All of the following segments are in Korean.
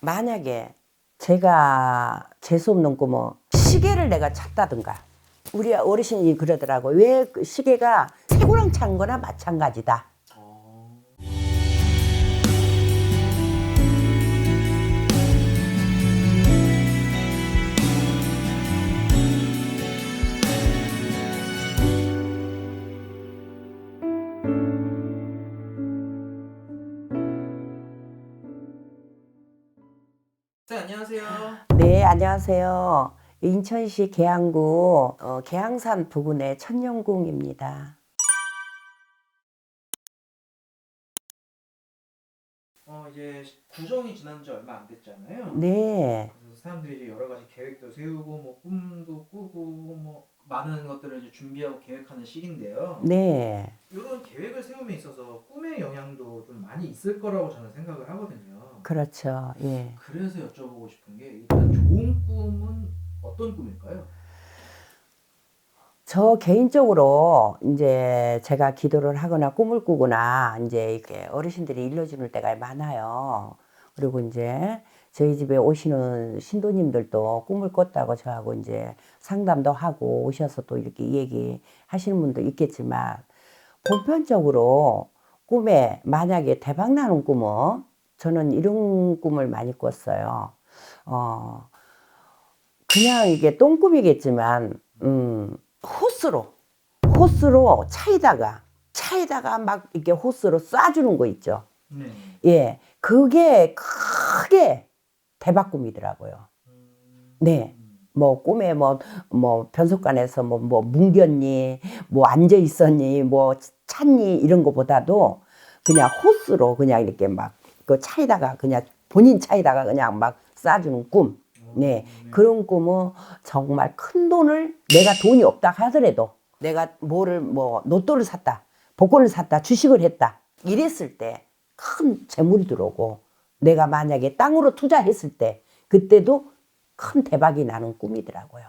만약에 제가 재수없는 꿈은 시계를 내가 찾다든가 우리 어르신이 그러더라고. 왜그 시계가 새고랑 찬 거나 마찬가지다 네, 안녕하세요. 네 안녕하세요 인천시 계양구 어, 계양산 부근의 천년궁입니다 어, 이제 구정이 지난 지 얼마 안 됐잖아요. 네 그래서 사람들이 이제 여러 가지 계획도 세우고 뭐 꿈도 꾸고 뭐 많은 것들을 이제 준비하고 계획하는 시기인데요. 네. 이런 계획을 세움에 있어서 꿈의 영향도 좀 많이 있을 거라고 저는 생각을 하거든요. 그렇죠 예. 그래서 여쭤보고 싶은 게 일단 좋은 꿈은 어떤 꿈일까요? 저 개인적으로 이제 제가 기도를 하거나 꿈을 꾸거나 이제 이렇게 어르신들이 일러주는 때가 많아요. 그리고 이제 저희 집에 오시는 신도님들도 꿈을 꿨다고 저하고 이제 상담도 하고 오셔서 또 이렇게 얘기 하시는 분도 있겠지만 보편적으로 꿈에 만약에 대박 나는 꿈은 저는 이런 꿈을 많이 꿨어요. 어, 그냥 이게 똥꿈이겠지만, 음, 호스로, 호스로 차에다가, 차에다가 막 이렇게 호스로 쏴주는 거 있죠. 네. 예, 그게 크게 대박 꿈이더라고요. 음, 네. 뭐 꿈에 뭐 뭐 변속관에서 뭐 뭐 뭉겼니 뭐 앉아 있었니 뭐 찼니 이런 거보다도 그냥 호스로 그냥 이렇게 막 그 차에다가 그냥 본인 차에다가 그냥 막 쏴주는 꿈. 네. 그런 꿈은 정말 큰 돈을 내가 돈이 없다 하더라도 내가 뭐를 뭐 로또를 샀다, 복권을 샀다, 주식을 했다. 이랬을 때 큰 재물이 들어오고 내가 만약에 땅으로 투자했을 때 그때도 큰 대박이 나는 꿈이더라고요.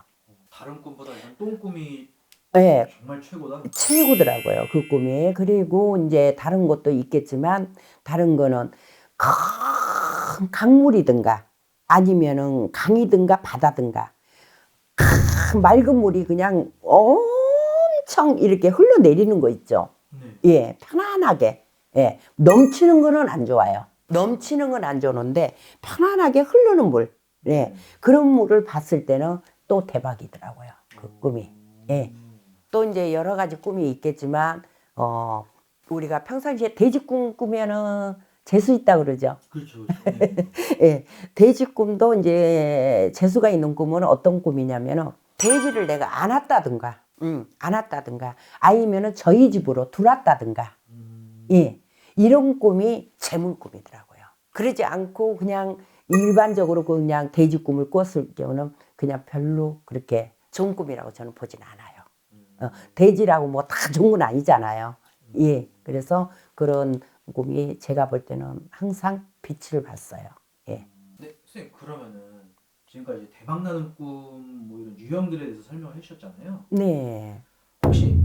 다른 꿈보다 이런 똥꿈이 예, 정말 최고다. 최고더라고요. 그 꿈이. 그리고 이제 다른 것도 있겠지만 다른 거는 큰 강물이든가 아니면은 강이든가 바다든가 큰 맑은 물이 그냥 엄청 이렇게 흘러내리는 거 있죠. 네. 예, 편안하게. 예, 넘치는 거는 안 좋아요. 넘치는 건 안 좋은데 편안하게 흐르는 물. 예, 그런 물을 봤을 때는 또 대박이더라고요. 그 꿈이. 예. 또 이제 여러 가지 꿈이 있겠지만 어 우리가 평상시에 돼지꿈 꾸면은 재수 있다 그러죠. 그렇죠. 그렇죠. 네. 예. 돼지 꿈도 이제 재수가 있는 꿈은 어떤 꿈이냐면은 돼지를 내가 안았다든가, 음, 안았다든가, 아니면은 저희 집으로 들어왔다든가, 음, 예. 이런 꿈이 재물 꿈이더라고요. 그러지 않고 그냥 일반적으로 그냥 돼지 꿈을 꿨을 경우는 그냥 별로 그렇게 좋은 꿈이라고 저는 보진 않아요. 어, 돼지라고 뭐 다 좋은 건 아니잖아요. 예. 그래서 그런 꿈이 제가 볼 때는 항상 빛을 봤어요. 예. 네, 선생님 그러면은 지금까지 대박 나는 꿈 뭐 이런 유형들에 대해서 설명을 해주셨잖아요. 네. 혹시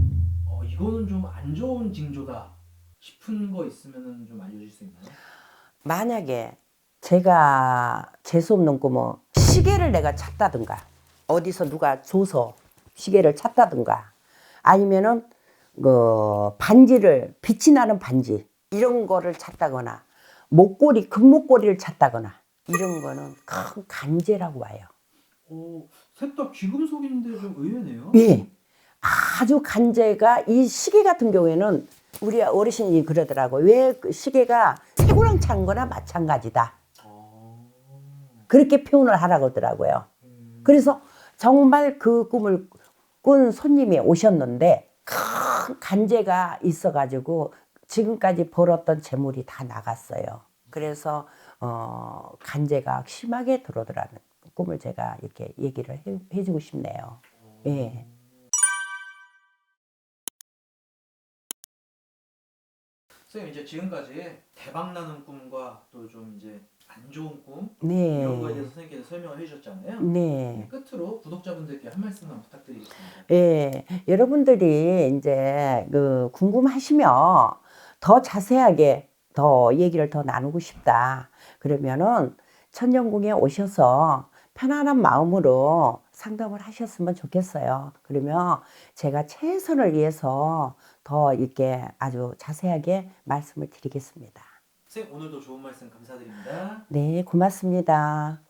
어, 이거는 좀 안 좋은 징조다 싶은 거 있으면은 좀 알려줄 수 있나요? 만약에 제가 재수없는 꿈은 시계를 내가 찾다든가 어디서 누가 줘서 시계를 찾다든가 아니면은 그 반지를 빛이 나는 반지 이런 거를 찾다거나 목걸이 금목걸이를 찾다거나 이런 거는 큰 간제라고 와요. 오, 셋다 귀금속인데 좀 의외네요. 예. 아주 간제가 이 시계 같은 경우에는 우리 어르신이 그러더라고. 왜그 시계가 새고랑 찬 거나 마찬가지다. 어, 그렇게 표현을 하라고 하더라고요. 음, 그래서 정말 그 꿈을 꾼 손님이 오셨는데 큰 간제가 있어가지고 지금까지 벌었던 재물이 다 나갔어요. 그래서 어, 간제가 심하게 들어오더라는 꿈을 제가 이렇게 얘기를 해, 해주고 싶네요. 예. 선생님 이제 지금까지 대박 나는 꿈과 또 좀 이제 안 좋은 꿈 네. 이런 거에 대해서 선생님께서 설명을 해주셨잖아요. 네. 끝으로 구독자분들께 한 말씀만 부탁드리겠습니다. 예, 여러분들이 이제 그 궁금하시면 더 자세하게 더 얘기를 더 나누고 싶다. 그러면은 천년궁에 오셔서 편안한 마음으로 상담을 하셨으면 좋겠어요. 그러면 제가 최선을 위해서 더 이렇게 아주 자세하게 말씀을 드리겠습니다. 선생님 오늘도 좋은 말씀 감사드립니다. 네, 고맙습니다.